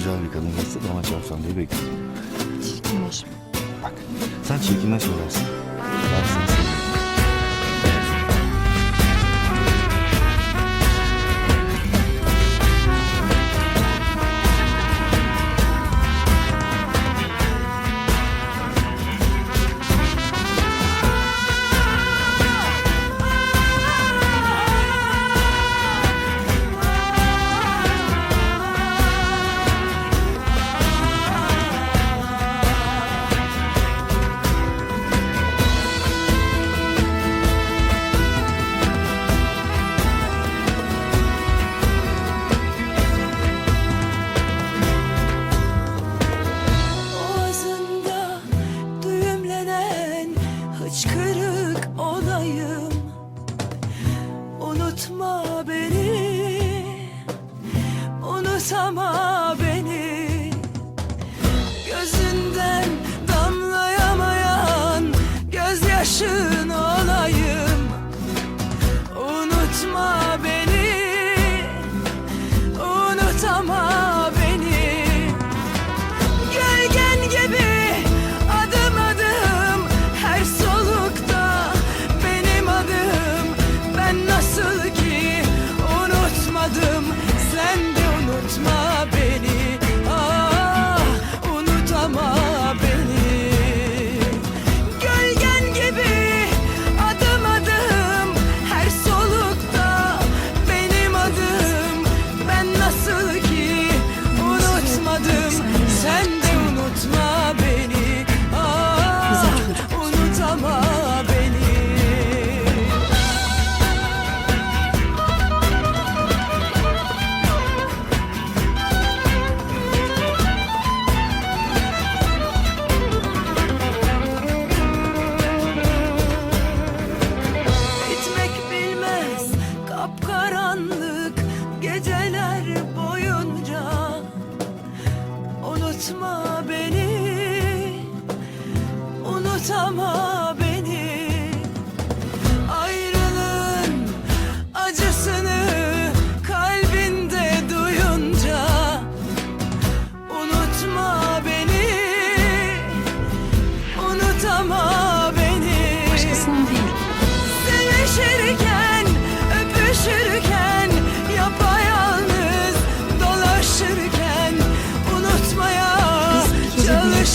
güzel bir kadın geçse bana çarpsan diye bekliyorum. Çirkinleşme. Bak sen çirkinleşme dersin. Dersin tutamam Kapkaranlık geceler boyunca Unutma beni Unutamam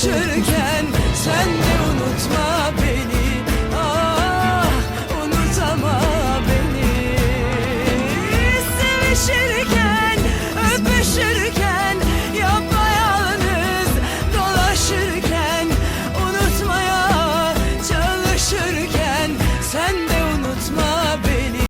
taşırken sen